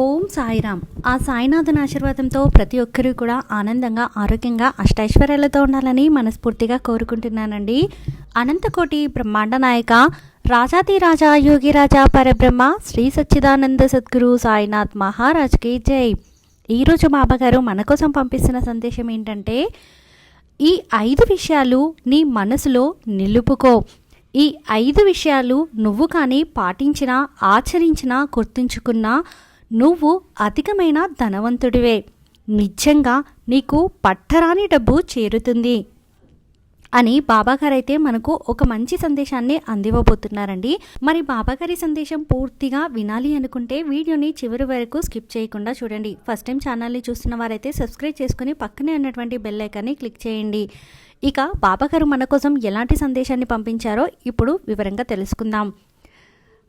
ఓం సాయిరామ్. ఆ సాయినాథుని ఆశీర్వాదంతో ప్రతి ఒక్కరూ కూడా ఆనందంగా ఆరోగ్యంగా అష్టైశ్వర్యాలతో ఉండాలని మనస్ఫూర్తిగా కోరుకుంటున్నానండి. అనంతకోటి బ్రహ్మాండ నాయక రాజాది రాజా యోగి రాజా పరబ్రహ్మ శ్రీ సచ్చిదానంద సద్గురు సాయినాథ్ మహారాజ్కి జై. ఈరోజు బాబాగారు మన కోసం పంపిస్తున్న సందేశం ఏంటంటే ఈ ఐదు విషయాలు నీ మనసులో నిలుపుకో. ఈ ఐదు విషయాలు నువ్వు కానీ పాటించినా ఆచరించినా గుర్తుంచుకున్నా నువ్వు అధికమైన ధనవంతుడివే. నిజంగా నీకు పట్టరాని డబ్బు చేరుతుంది. అని బాబాగారైతే మనకు ఒక మంచి సందేశాన్ని అందివ్వబోతున్నారండి. మరి బాబాగారి సందేశం పూర్తిగా వినాలి అనుకుంటే వీడియోని చివరి వరకు స్కిప్ చేయకుండా చూడండి. ఫస్ట్ టైం ఛానల్ని చూస్తున్న వారైతే సబ్స్క్రైబ్ చేసుకుని పక్కనే ఉన్నటువంటి బెల్ ఐకాన్ని క్లిక్ చేయండి. ఇక బాబాగారు మన కోసం ఎలాంటి సందేశాన్ని పంపించారో ఇప్పుడు వివరంగా తెలుసుకుందాం.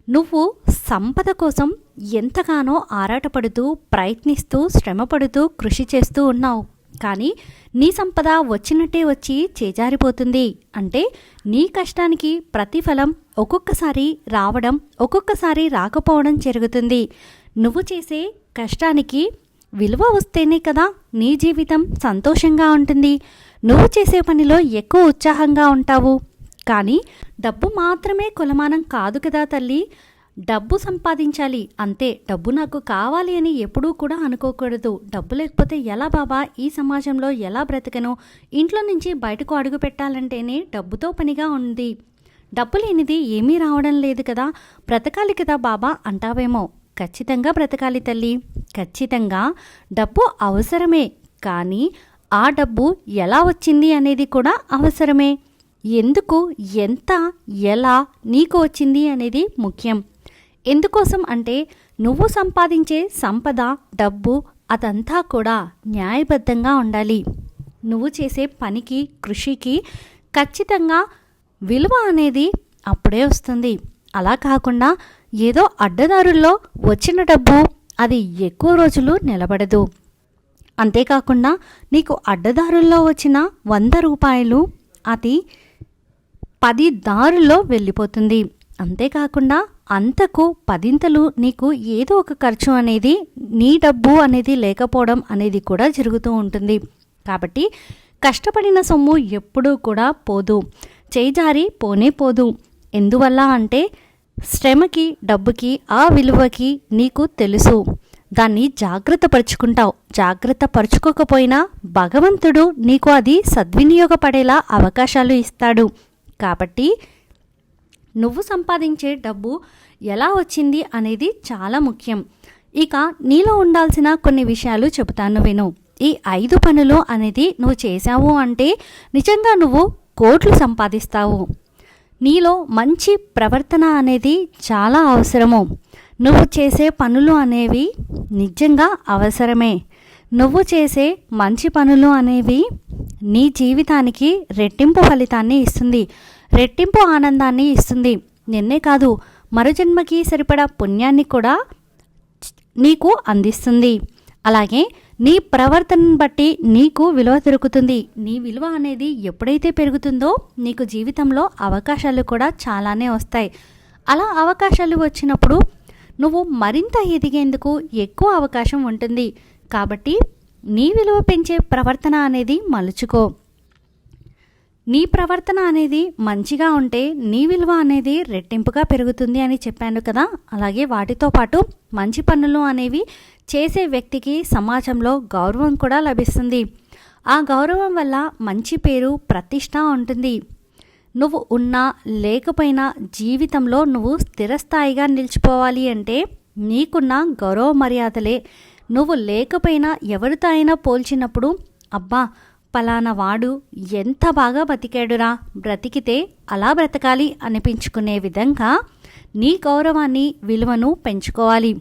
నువ్వు సంపద కోసం ఎంతగానో ఆరాటపడుతూ ప్రయత్నిస్తూ శ్రమపడుతూ కృషి చేస్తూ ఉన్నావు. కానీ నీ సంపద వచ్చినట్టే వచ్చి చేజారిపోతుంది. అంటే నీ కష్టానికి ప్రతిఫలం ఒక్కొక్కసారి రావడం ఒక్కొక్కసారి రాకపోవడం జరుగుతుంది. నువ్వు చేసే కష్టానికి విలువ వస్తేనే కదా నీ జీవితం సంతోషంగా ఉంటుంది. నువ్వు చేసే పనిలో ఎక్కువ ఉత్సాహంగా ఉంటావు. కానీ డబ్బు మాత్రమే కొలమానం కాదు కదా తల్లి. డబ్బు సంపాదించాలి అంతే డబ్బు నాకు కావాలి అని ఎప్పుడూ కూడా అనుకోకూడదు. డబ్బు లేకపోతే ఎలా బాబా? ఈ సమాజంలో ఎలా బ్రతకను? ఇంట్లో నుంచి బయటకు అడుగు పెట్టాలంటేనే డబ్బుతో పనిగా ఉంది. డబ్బు లేనిది ఏమీ రావడం లేదు కదా. బ్రతకాలి కదా బాబా అంటావేమో. ఖచ్చితంగా బ్రతకాలి తల్లి. ఖచ్చితంగా డబ్బు అవసరమే. కానీ ఆ డబ్బు ఎలా వచ్చింది అనేది కూడా అవసరమే. ఎందుకు ఎంత ఎలా నీకు వచ్చింది అనేది ముఖ్యం. ఎందుకోసం అంటే నువ్వు సంపాదించే సంపద డబ్బు అదంతా కూడా న్యాయబద్ధంగా ఉండాలి. నువ్వు చేసే పనికి కృషికి ఖచ్చితంగా విలువ అనేది అప్పుడే వస్తుంది. అలా కాకుండా ఏదో అడ్డదారుల్లో వచ్చిన డబ్బు అది ఎక్కువ రోజులు నిలబడదు. అంతేకాకుండా నీకు అడ్డదారుల్లో వచ్చిన వంద రూపాయలు అది పది దారుల్లో వెళ్ళిపోతుంది. అంతేకాకుండా అంతకు పదింతలు నీకు ఏదో ఒక ఖర్చు అనేది నీ డబ్బు అనేది లేకపోవడం అనేది కూడా జరుగుతూ ఉంటుంది. కాబట్టి కష్టపడిన సొమ్ము ఎప్పుడూ కూడా పోదు. చేజారి పోనే పోదు. ఎందువల్ల అంటే శ్రమకి డబ్బుకి ఆ విలువకి నీకు తెలుసు. దాన్ని జాగ్రత్త పరుచుకుంటావు. జాగ్రత్త పరుచుకోకపోయినా భగవంతుడు నీకు అది సద్వినియోగపడేలా అవకాశాలు ఇస్తాడు. కాబట్టి నువ్వు సంపాదించే డబ్బు ఎలా వచ్చింది అనేది చాలా ముఖ్యం. ఇక నీలో ఉండాల్సిన కొన్ని విషయాలు చెబుతాను విను. ఈ ఐదు పనులు అనేది నువ్వు చేశావు అంటే నిజంగా నువ్వు కోట్లు సంపాదిస్తావు. నీలో మంచి ప్రవర్తన అనేది చాలా అవసరము. నువ్వు చేసే పనులు అనేవి నిజంగా అవసరమే. నువ్వు చేసే మంచి పనులు అనేవి నీ జీవితానికి రెట్టింపు ఫలితాన్ని ఇస్తుంది. రెట్టింపు ఆనందాన్ని ఇస్తుంది. నిన్నే కాదు మరో జన్మకి సరిపడా పుణ్యాన్ని కూడా నీకు అందిస్తుంది. అలాగే నీ ప్రవర్తనను బట్టి నీకు విలువ దొరుకుతుంది. నీ విలువ అనేది ఎప్పుడైతే పెరుగుతుందో నీకు జీవితంలో అవకాశాలు కూడా చాలానే వస్తాయి. అలా అవకాశాలు వచ్చినప్పుడు నువ్వు మరింత ఎదిగేందుకు ఎక్కువ అవకాశం ఉంటుంది. కాబట్టి నీ విలువ పెంచే ప్రవర్తన అనేది మలుచుకో. నీ ప్రవర్తన అనేది మంచిగా ఉంటే నీ విలువ అనేది రెట్టింపుగా పెరుగుతుంది అని చెప్పాను కదా. అలాగే వాటితో పాటు మంచి పనులు అనేవి చేసే వ్యక్తికి సమాజంలో గౌరవం కూడా లభిస్తుంది. ఆ గౌరవం వల్ల మంచి పేరు ప్రతిష్ట ఉంటుంది. నువ్వు ఉన్నా లేకపోయినా జీవితంలో నువ్వు స్థిరస్థాయిగా నిలిచిపోవాలి అంటే నీకున్న గౌరవ మర్యాదలే. నువ్వు లేకపోయినా ఎవరితో అయినా పోల్చినప్పుడు అబ్బా పలానా వాడు ఎంత బాగా బతికాడురా బ్రతికితే అలా బ్రతకాలి అనిపించుకునే విధంగా నీ గౌరవాన్ని విలువను పెంచుకోవాలి.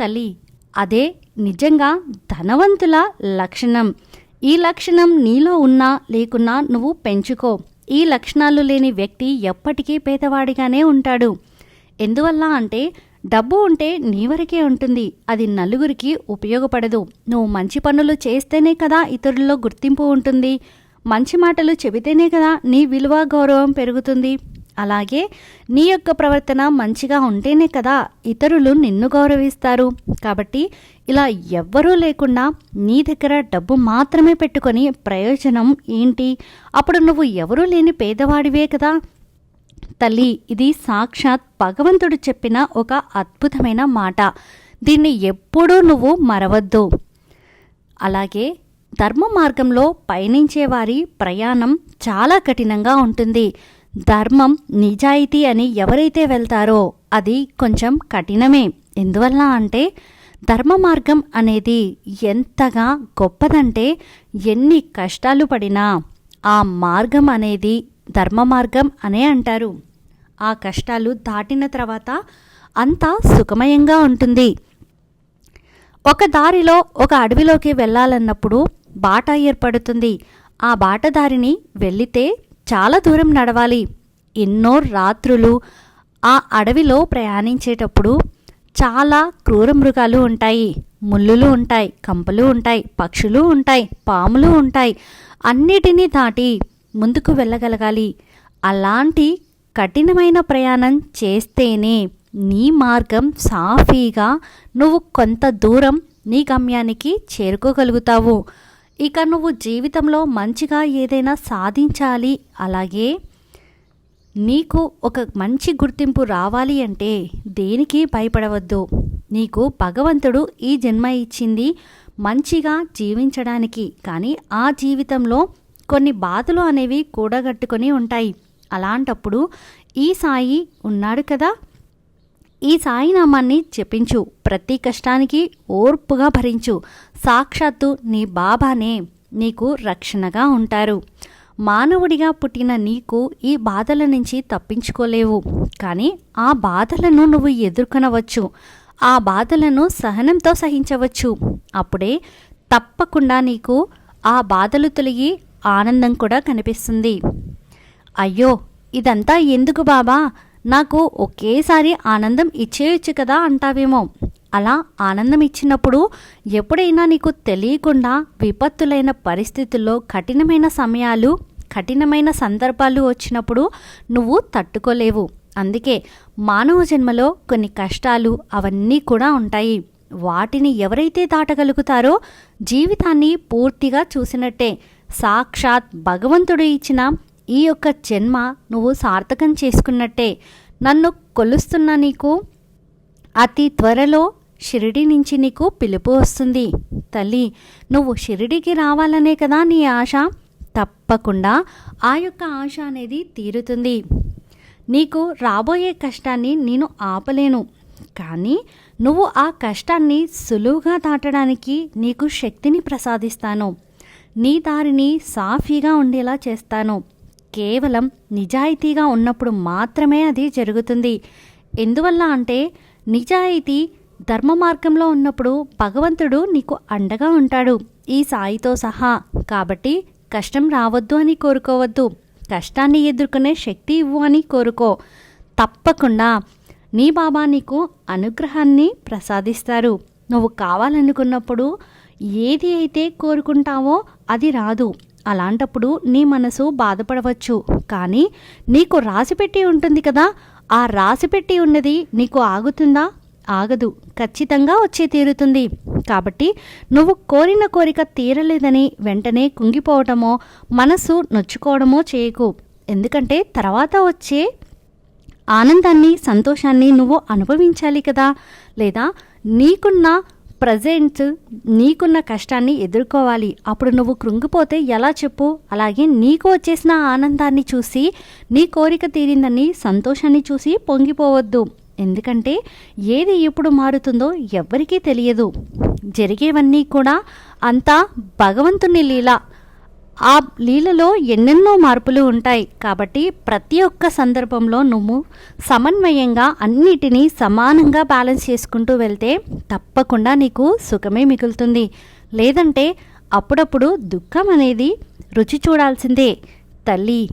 తల్లి అదే నిజంగా ధనవంతుల లక్షణం. ఈ లక్షణం నీలో ఉన్నా లేకున్నా నువ్వు పెంచుకో. ఈ లక్షణాలు లేని వ్యక్తి ఎప్పటికీ పేదవాడిగానే ఉంటాడు. ఎందువల్ల అంటే డబ్బు ఉంటే నీ వరకే ఉంటుంది. అది నలుగురికి ఉపయోగపడదు. నువ్వు మంచి పనులు చేస్తేనే కదా ఇతరుల్లో గుర్తింపు ఉంటుంది. మంచి మాటలు చెబితేనే కదా నీ విలువ గౌరవం పెరుగుతుంది. అలాగే నీ యొక్క ప్రవర్తన మంచిగా ఉంటేనే కదా ఇతరులు నిన్ను గౌరవిస్తారు. కాబట్టి ఇలా ఎవ్వరూ లేకుండా నీ దగ్గర డబ్బు మాత్రమే పెట్టుకొని ప్రయోజనం ఏంటి? అప్పుడు నువ్వు ఎవరూ లేని పేదవాడివే కదా. తల్లి ఇది సాక్షాత్ భగవంతుడు చెప్పిన ఒక అద్భుతమైన మాట. దీన్ని ఎప్పుడూ నువ్వు మరవద్దు. అలాగే ధర్మ మార్గంలో పయనించే వారి ప్రయాణం చాలా కఠినంగా ఉంటుంది. ధర్మం నిజాయితీ అని ఎవరైతే వెళ్తారో అది కొంచెం కఠినమే. ఎందువల్ల అంటే ధర్మ మార్గం అనేది ఎంతగా గొప్పదంటే ఎన్ని కష్టాలు పడినా ఆ మార్గం అనేది ధర్మ మార్గం అనే అంటారు. ఆ కష్టాలు దాటిన తర్వాత అంతా సుఖమయంగా ఉంటుంది. ఒక దారిలో ఒక అడవిలోకి వెళ్ళాలన్నప్పుడు బాట ఏర్పడుతుంది. ఆ బాటదారిని వెళ్ళితే చాలా దూరం నడవాలి. ఎన్నో రాత్రులు ఆ అడవిలో ప్రయాణించేటప్పుడు చాలా క్రూర మృగాలు ఉంటాయి. ముళ్ళులు ఉంటాయి కంపలు ఉంటాయి పక్షులు ఉంటాయి పాములు ఉంటాయి. అన్నిటినీ దాటి ముందుకు వెళ్ళగలగాలి. అలాంటి కఠినమైన ప్రయాణం చేస్తేనే నీ మార్గం సాఫీగా నువ్వు కొంత దూరం నీ గమ్యానికి చేరుకోగలుగుతావు. ఇక నువ్వు జీవితంలో మంచిగా ఏదైనా సాధించాలి. అలాగే నీకు ఒక మంచి గుర్తింపు రావాలి అంటే దేనికి భయపడవద్దు. నీకు భగవంతుడు ఈ జన్మ ఇచ్చింది మంచిగా జీవించడానికి. కానీ ఆ జీవితంలో కొన్ని బాధలు అనేవి కూడగట్టుకొని ఉంటాయి. అలాంటప్పుడు ఈ సాయి ఉన్నాడు కదా. ఈ సాయినామాన్ని చెప్పించు ప్రతి కష్టానికి ఓర్పుగా భరించు. సాక్షాత్తు నీ బాబానే. నీకు రక్షణగా ఉంటారు. మానవుడిగా పుట్టిన నీకు ఈ బాధల నుంచి తప్పించుకోలేవు. కానీ ఆ బాధలను నువ్వు ఎదుర్కొనవచ్చు. ఆ బాధలను సహనంతో సహించవచ్చు. అప్పుడే తప్పకుండా నీకు ఆ బాధలు తొలగి ఆనందం కూడా కనిపిస్తుంది. అయ్యో ఇదంతా ఎందుకు బాబా? నాకు ఒకేసారి ఆనందం ఇచ్చేయచ్చు కదా అంటావేమో. అలా ఆనందం ఇచ్చినప్పుడు ఎప్పుడైనా నీకు తెలియకుండా విపత్తులైన పరిస్థితుల్లో కఠినమైన సమయాలు కఠినమైన సందర్భాలు వచ్చినప్పుడు నువ్వు తట్టుకోలేవు. అందుకే మానవ జన్మలో కొన్ని కష్టాలు అవన్నీ కూడా ఉంటాయి. వాటిని ఎవరైతే దాటగలుగుతారో జీవితాన్ని పూర్తిగా చూసినట్టే. సాక్షాత్ భగవంతుడు ఇచ్చిన ఈ యొక్క జన్మ నువ్వు సార్థకం చేసుకున్నట్టే. నన్ను కొలుస్తున్న నీకు అతి త్వరలో షిరిడి నుంచి నీకు పిలుపు వస్తుంది. తల్లి నువ్వు షిరిడికి రావాలనే కదా నీ ఆశ? తప్పకుండా ఆ యొక్క ఆశ అనేది తీరుతుంది. నీకు రాబోయే కష్టాన్ని నేను ఆపలేను. కానీ నువ్వు ఆ కష్టాన్ని సులువుగా దాటడానికి నీకు శక్తిని ప్రసాదిస్తాను. నీ దారిని సాఫీగా ఉండేలా చేస్తాను. కేవలం నిజాయితీగా ఉన్నప్పుడు మాత్రమే అది జరుగుతుంది. ఎందువల్ల అంటే నిజాయితీ ధర్మ మార్గంలో ఉన్నప్పుడు భగవంతుడు నీకు అండగా ఉంటాడు ఈ సాయితో సహా. కాబట్టి కష్టం రావద్దు అని కోరుకోవద్దు. కష్టాన్ని ఎదుర్కొనే శక్తి ఇవ్వు అని కోరుకో. తప్పకుండా నీ బాబా నీకు అనుగ్రహాన్ని ప్రసాదిస్తారు. నువ్వు కావాలనుకున్నప్పుడు ఏది అయితే కోరుకుంటావో అది రాదు. అలాంటప్పుడు నీ మనసు బాధపడవచ్చు. కానీ నీకు రాసిపెట్టి ఉంటుంది కదా ఆ రాసిపెట్టి ఉన్నది నీకు ఆగుతుందా? ఆగదు. ఖచ్చితంగా వచ్చే తీరుతుంది. కాబట్టి నువ్వు కోరిన కోరిక తీరలేదని వెంటనే కుంగిపోవటమో మనసు నొచ్చుకోవడమో చేయకు. ఎందుకంటే తర్వాత వచ్చే ఆనందాన్ని సంతోషాన్ని నువ్వు అనుభవించాలి కదా లేదా నీకున్న ప్రజెంట్ నీకున్న కష్టాన్ని ఎదుర్కోవాలి. అప్పుడు నువ్వు కృంగిపోతే ఎలా చెప్పు? అలాగే నీకు వచ్చేసిన ఆనందాన్ని చూసి నీ కోరిక తీరిందని సంతోషాన్ని చూసి పొంగిపోవద్దు. ఎందుకంటే ఏది ఎప్పుడు మారుతుందో ఎవ్వరికీ తెలియదు. జరిగేవన్నీ కూడా అంతా భగవంతుని లీల. ఆ లీలలో ఎన్నెన్నో మార్పులు ఉంటాయి. కాబట్టి ప్రతి ఒక్క సందర్భంలో నువ్వు సమన్వయంగా అన్నిటినీ సమానంగా బ్యాలెన్స్ చేసుకుంటూ వెళ్తే తప్పకుండా నీకు సుఖమే మిగులుతుంది. లేదంటే అప్పుడప్పుడు దుఃఖం అనేది రుచి చూడాల్సిందే తల్లి.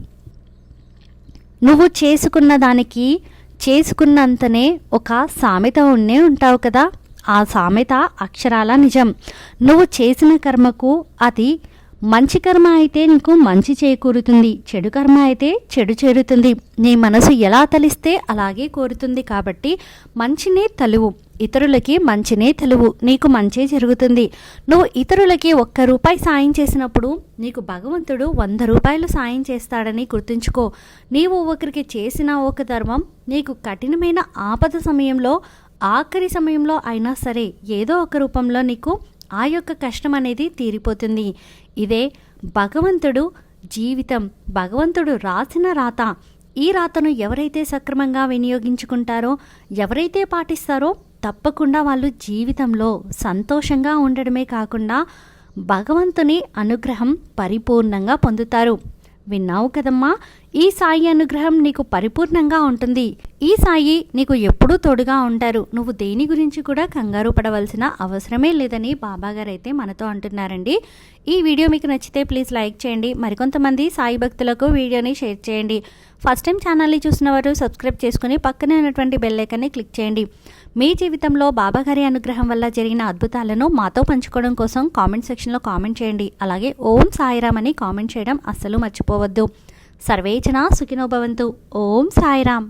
నువ్వు చేసుకున్న దానికి చేసుకున్నంతనే ఒక సామెత ఉండే ఉంటావు కదా? ఆ సామెత అక్షరాల నిజం. నువ్వు చేసిన కర్మకు అది మంచి కర్మ అయితే నీకు మంచి చేకూరుతుంది చెడు కర్మ అయితే చెడు చేరుతుంది. నీ మనసు ఎలా తలిస్తే అలాగే కోరుతుంది కాబట్టి మంచినే తలువు ఇతరులకి మంచినే తెలువు నీకు మంచే జరుగుతుంది. నువ్వు ఇతరులకి ఒక్క రూపాయి సాయం చేసినప్పుడు నీకు భగవంతుడు వంద రూపాయలు సాయం చేస్తాడని గుర్తుంచుకో. నీవు ఒకరికి చేసిన ఒక ధర్మం నీకు కఠినమైన ఆపద సమయంలో ఆఖరి సమయంలో అయినా సరే ఏదో ఒక రూపంలో నీకు ఆ యొక్క కష్టం అనేది తీరిపోతుంది. ఇదే భగవంతుడు జీవితం భగవంతుడు రాసిన రాత. ఈ రాతను ఎవరైతే సక్రమంగా వినియోగించుకుంటారో ఎవరైతే పాటిస్తారో తప్పకుండా వాళ్ళు జీవితంలో సంతోషంగా ఉండడమే కాకుండా భగవంతుని అనుగ్రహం పరిపూర్ణంగా పొందుతారు. విన్నావు కదమ్మా? ఈ సాయి అనుగ్రహం నీకు పరిపూర్ణంగా ఉంటుంది. ఈ సాయి నీకు ఎప్పుడూ తోడుగా ఉంటారు. నువ్వు దేని గురించి కూడా కంగారు పడవలసిన అవసరమే లేదని బాబాగారు అయితే మనతో అంటున్నారండి. ఈ వీడియో మీకు నచ్చితే ప్లీజ్ లైక్ చేయండి. మరికొంతమంది సాయి భక్తులకు వీడియోని షేర్ చేయండి. ఫస్ట్ టైం ఛానల్ని చూసిన వారు సబ్స్క్రైబ్ చేసుకుని పక్కనే ఉన్నటువంటి బెల్లైకన్ని క్లిక్ చేయండి. మీ జీవితంలో బాబాగారి అనుగ్రహం వల్ల జరిగిన అద్భుతాలను మాతో పంచుకోవడం కోసం కామెంట్ సెక్షన్లో కామెంట్ చేయండి. అలాగే ఓం సాయిరామ్ అని కామెంట్ చేయడం అస్సలు మర్చిపోవద్దు. సర్వేచన సుఖినోభవంతు ఓం సాయిరామ్.